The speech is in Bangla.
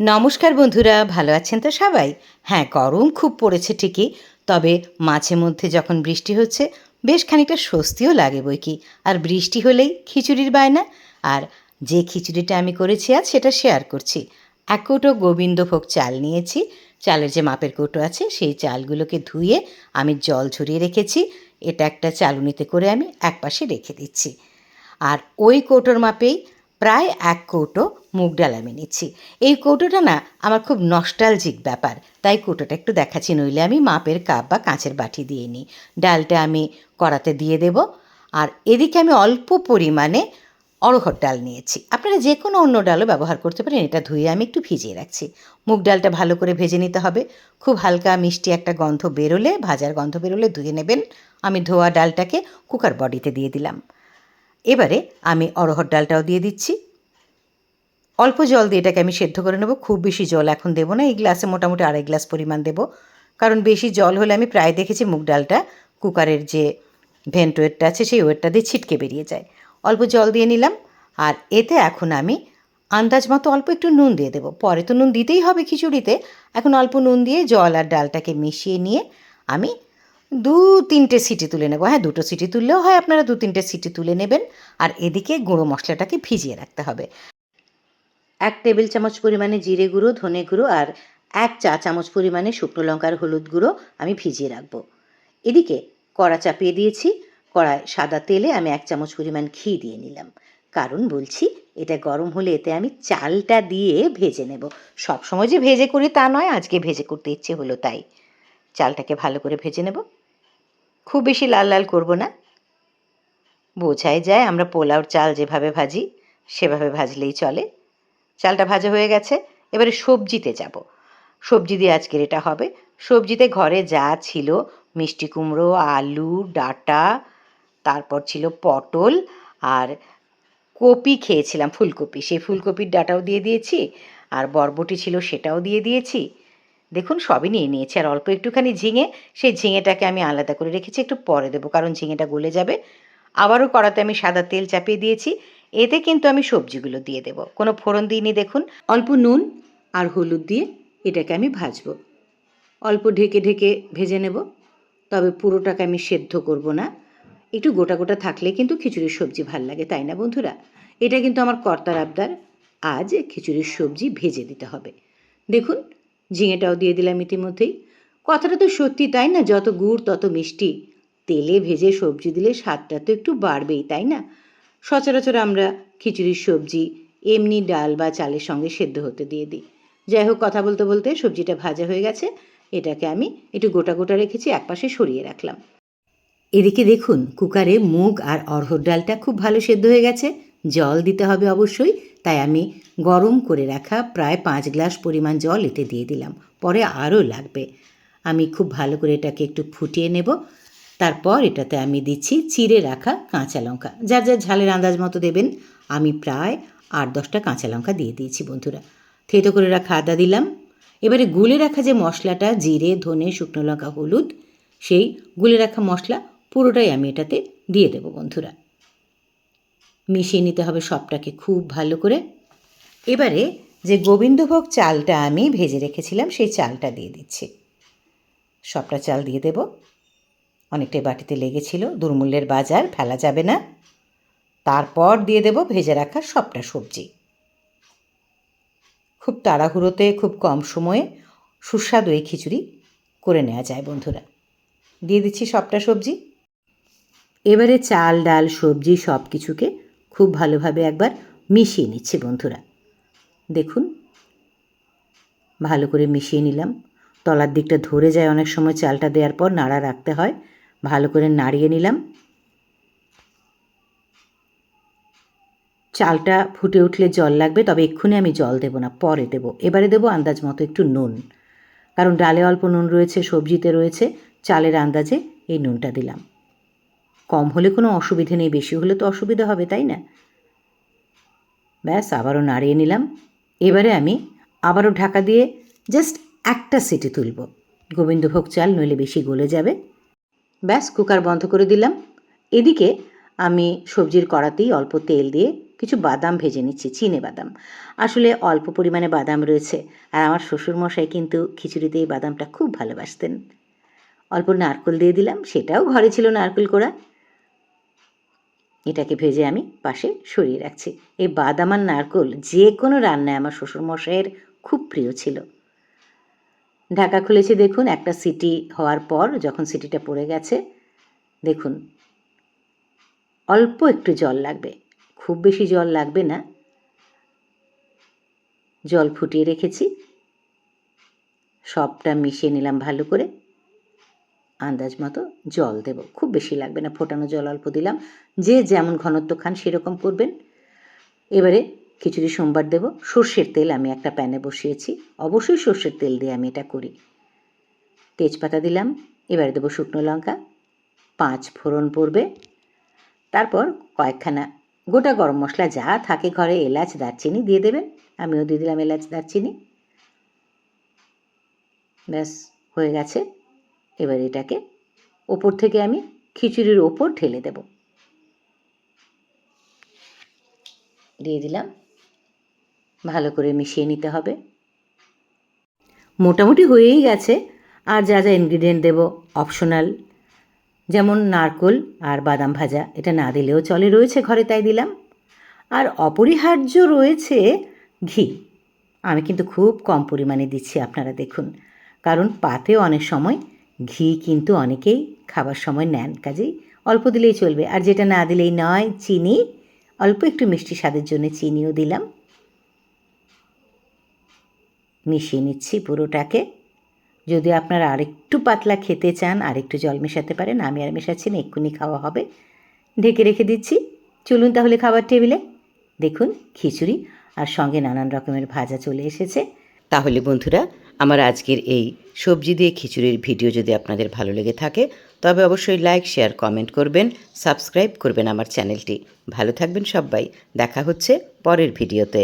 নমস্কার বন্ধুরা, ভালো আছেন তো সবাই? হ্যাঁ গরম খুব পড়েছে ঠিকই, তবে মাঝে মধ্যে যখন বৃষ্টি হচ্ছে, বেশ খানিকটা স্বস্তিও লাগে বই কি আর বৃষ্টি হলেই খিচুড়ির বায়না, আর যে খিচুড়িটা আমি করেছি আজ সেটা শেয়ার করছি। এক কৌটো গোবিন্দভোগ চাল নিয়েছি, চালের যে মাপের কৌটো আছে, সেই চালগুলোকে ধুয়ে আমি জল ঝরিয়ে রেখেছি, এটা একটা চালুনিতে করে আমি একপাশে রেখে দিচ্ছি। আর ওই কৌটোর মাপেই প্রায় এক কৌটো মুগ ডাল আমি নিচ্ছি। এই কৌটোটা না আমার খুব নস্টালজিক ব্যাপার, তাই কৌটোটা একটু দেখাচ্ছি, নইলে আমি মাপের কাপ বা কাঁচের বাটি দিয়ে নিই। ডালটা আমি কড়াতে দিয়ে দেব, আর এদিকে আমি অল্প পরিমাণে অড়হর ডাল নিয়েছি। আপনারা যে কোনো অন্য ডালও ব্যবহার করতে পারেন, এটা ধুয়ে আমি একটু ভিজিয়ে রাখছি। মুগ ডালটা ভালো করে ভেজে নিতে হবে। খুব হালকা মিষ্টি একটা গন্ধ বেরোলে, ভাজার গন্ধ বেরোলে ধুয়ে নেবেন। আমি ধোয়া ডালটাকে কুকার বডিতে দিয়ে দিলাম। এবারে আমি অড়হর ডালটাও দিয়ে দিচ্ছি। অল্প জল দিয়ে এটাকে আমি সেদ্ধ করে নেব। খুব বেশি জল এখন দেবো না, এই গ্লাসে মোটামুটি আড়াই গ্লাস পরিমাণ দেবো। কারণ বেশি জল হলে আমি প্রায় দেখেছি মুগ ডালটা কুকারের যে ভেন্ট ওয়েটটা আছে সেই ওয়েটটা দিয়ে ছিটকে বেরিয়ে যায়। অল্প জল দিয়ে নিলাম আর এতে এখন আমি আন্দাজ মতো অল্প একটু নুন দিয়ে দেবো। পরে তো নুন দিতেই হবে খিচুড়িতে। এখন অল্প নুন দিয়ে জল আর ডালটাকে মিশিয়ে নিয়ে আমি দু তিনটে সিটি তুলে নেব। হ্যাঁ দুটো সিটি তুললেও হয়, আপনারা দু তিনটে সিটি তুলে নেবেন। আর এদিকে গুঁড়ো মশলাটাকে ভিজিয়ে রাখতে হবে। এক টেবিল চামচ পরিমাণে জিরে গুঁড়ো, ধনে গুঁড়ো আর এক চা চামচ পরিমাণে শুকনো লঙ্কার হলুদ গুঁড়ো আমি ভিজিয়ে রাখব। এদিকে কড়া চাপিয়ে দিয়েছি। কড়ায় সাদা তেলে আমি এক চামচ পরিমাণ ঘি দিয়ে নিলাম। কারণ বলছি, এটা গরম হলে এতে আমি চালটা দিয়ে ভেজে নেব। সব সময় যে ভেজে করি তা নয়, আজকে ভেজে করতে ইচ্ছে হলো তাই। চালটাকে ভালো করে ভেজে নেব। খুব বেশি লাল লাল করব না। বোঝাই যায় আমরা পোলাওর চাল যেভাবে ভাজি, সেভাবে ভাজলেই চলে। চালটা ভাজা হয়ে গেছে, এবারে সবজিতে যাব। সবজি দিয়ে আজকের এটা হবে। সবজিতে ঘরে যা ছিল, মিষ্টি কুমড়ো, আলু, ডাঁটা, তারপর ছিল পটল আর কপি খেয়েছিলাম, ফুলকপি। সেই ফুলকপির ডাঁটাও দিয়ে দিয়েছি আর বরবটি ছিল সেটাও দিয়ে দিয়েছি। দেখুন, সবই নিয়ে নিয়েছি। আর অল্প একটুখানি ঝিঙে, সেই ঝিঙেটাকে আমি আলাদা করে রেখেছি, একটু পরে দেবো, কারণ ঝিঙেটা গলে যাবে। আবারও কড়াতে আমি সাদা তেল চাপিয়ে দিয়েছি। এতে কিন্তু আমি সবজিগুলো দিয়ে দেবো। কোনো ফোড়ন দিইনি, দেখুন। অল্প নুন আর হলুদ দিয়ে এটাকে আমি ভাজবো। অল্প ঢেকে ঢেকে ভেজে নেব। তবে পুরোটাকে আমি সেদ্ধ করব না। একটু গোটা গোটা থাকলে কিন্তু খিচুড়ির সবজি ভালো লাগে, তাই না বন্ধুরা? এটা কিন্তু আমার কর্তার আবদার। আজ খিচুড়ির সবজি ভেজে দিতে হবে। দেখুন ঝিঙেটাও দিয়ে দিলাম ইতিমধ্যেই। কথাটা তো সত্যি, তাই না? যত গুড়, তত মিষ্টি। তেলে ভেজে সবজি দিলে স্বাদটা তো একটু বাড়বেই, তাই না? সচরাচর আমরা খিচুড়ির সবজি, এমনি ডাল বা চালের সঙ্গে সেদ্ধ হতে দিয়ে দিই। যাই হোক, কথা বলতে বলতে সবজিটা ভাজা হয়ে গেছে। এটাকে আমি একটু গোটা গোটা রেখেছি, একপাশে সরিয়ে রাখলাম। এদিকে দেখুন, কুকারে মুগ আর অরহর ডালটা খুব ভালো সেদ্ধ হয়ে গেছে। জল দিতে হবে অবশ্যই, তাই আমি গরম করে রাখা প্রায় পাঁচ গ্লাস পরিমাণ জল এতে দিয়ে দিলাম। পরে আরও লাগবে। আমি খুব ভালো করে এটাকে একটু ফুটিয়ে নেব। তারপর এটাতে আমি দিচ্ছি চিড়ে রাখা কাঁচা লঙ্কা। যার যার ঝালের আন্দাজ মতো দেবেন। আমি প্রায় আট দশটা কাঁচা লঙ্কা দিয়ে দিয়েছি বন্ধুরা। থেতো করে রাখা আদা দিলাম। এবারে গুলে রাখা যে মশলাটা, জিরে, ধনে, শুকনো লঙ্কা, হলুদ, সেই গুলে রাখা মশলা পুরোটাই আমি এটাতে দিয়ে দেবো বন্ধুরা। মিশিয়ে নিতে হবে সবটাকে খুব ভালো করে। এবারে যে গোবিন্দভোগ চালটা আমি ভেজে রেখেছিলাম, সেই চালটা দিয়ে দিচ্ছি। সবটা চাল দিয়ে দেব। অনেকটাই বাটিতে লেগেছিল, দুর্মূল্যের বাজার, ফেলা যাবে না। তারপর দিয়ে দেব ভেজে রাখা সবটা সবজি। খুব তাড়াহুড়োতে, খুব কম সময়ে সুস্বাদু এই খিচুড়ি করে নেওয়া যায় বন্ধুরা। দিয়ে দিচ্ছি সবটা সবজি। এবারে চাল, ডাল, সবজি সব কিছুকে খুব ভালোভাবে একবার মিশিয়ে নিচ্ছি বন্ধুরা। দেখুন, ভালো করে মিশিয়ে নিলাম। তলার দিকটা ধরে যায় অনেক সময় চালটা দেওয়ার পর নাড়া রাখতে হয়। ভালো করে নাড়িয়ে নিলাম। চালটা ফুটে উঠলে জল লাগবে, তবে এক্ষুনি আমি জল দেবো না, পরে দেবো। এবারে দেবো আন্দাজ মতো একটু নুন। কারণ ডালে অল্প নুন রয়েছে, সবজিতে রয়েছে, চালের আন্দাজে এই নুনটা দিলাম। কম হলে কোনো অসুবিধে নেই, বেশি হলে তো অসুবিধা হবে, তাই না? ব্যাস, আবারও নাড়িয়ে নিলাম। এবারে আমি আবারও ঢাকা দিয়ে জাস্ট একটা সিটি তুলব। গোবিন্দভোগ চাল, নইলে বেশি গলে যাবে। ব্যাস, কুকার বন্ধ করে দিলাম। এদিকে আমি সবজির কড়াতেই অল্প তেল দিয়ে কিছু বাদাম ভেজে নিচ্ছি, চিনে বাদাম। আসলে অল্প পরিমাণে বাদাম রয়েছে, আর আমার শ্বশুরমশাই কিন্তু খিচুড়িতে এই বাদামটা খুব ভালোবাসতেন। অল্প নারকেল দিয়ে দিলাম, সেটাও ঘরে ছিল নারকেল কোড়া। এটাকে ভেজে আমি পাশে সরিয়ে রাখছি। এই বাদাম আর নারকোল যে কোনো রান্নায় আমার শ্বশুরমশাইয়ের খুব প্রিয় ছিল। ঢাকা খুলেছি দেখুন, একটা সিটি হওয়ার পর যখন সিটিটা পড়ে গেছে, দেখুন, অল্প একটু জল লাগবে। খুব বেশি জল লাগবে না। জল ফুটিয়ে রেখেছি। সবটা মিশিয়ে নিলাম ভালো করে। আন্দাজ মতো জল দেব। খুব বেশি লাগবে না, ফোটানো জল অল্প দিলাম। যে যেমন ঘনত্ব খান সেরকম করবেন। এবারে খিচুড়ি সোমবার দেব। সর্ষের তেল আমি একটা প্যানে বসিয়েছি। অবশ্যই সর্ষের তেল দিয়ে আমি এটা করি। তেজপাতা দিলাম। এবারে দেবো শুকনো লঙ্কা। পাঁচ ফোড়ন পড়বে। তারপর কয়েকখানা গোটা গরম মশলা যা থাকে ঘরে, এলাচ, দারচিনি দিয়ে দেবেন। আমিও দিয়ে দিলাম এলাচ, দারচিনি। ব্যাস, হয়ে গেছে। এবার এটাকে ওপর থেকে আমি খিচুড়ির ওপর ঢেলে দেব। দিয়ে দিলাম। ভালো করে মিশিয়ে নিতে হবে। মোটামুটি হয়েই গেছে। আর যা যা ইনগ্রিডিয়েন্ট দেবো অপশনাল যেমন নারকোল আর বাদাম ভাজা, এটা না দিলেও চলে, রয়েছে ঘরে তাই দিলাম। আর অপরিহার্য রয়েছে ঘি। আমি কিন্তু খুব কম পরিমাণে দিচ্ছি, আপনারা দেখুন। কারণ পাতে অনেক সময় ঘি কিন্তু অনেকেই খাবার সময় নেন, কাজেই অল্প দিলেই চলবে। আর যেটা না দিলেই নয়, চিনি, অল্প একটু মিষ্টি স্বাদের জন্য চিনিও দিলাম। মিশিয়ে নিচ্ছি পুরোটাকে। যদি আপনারা আরেকটু পাতলা খেতে চান, আরেকটু জল মেশাতে পারেন, আমি আর মেশাচ্ছি না, এক্ষুনি খাওয়া হবে। ঢেকে রেখে দিচ্ছি। চলুন তাহলে খাবার টেবিলে। দেখুন, খিচুড়ি আর সঙ্গে নানান রকমের ভাজা চলে এসেছে। তাহলে বন্ধুরা, আমার আজকের এই সবজি দিয়ে খিচুড়ির ভিডিও যদি আপনাদের ভালো লেগে থাকে, তবে অবশ্যই লাইক শেয়ার কমেন্ট করবেন সাবস্ক্রাইব করবেন আমার চ্যানেলটি। ভালো থাকবেন সবাই। দেখা হচ্ছে পরের ভিডিওতে।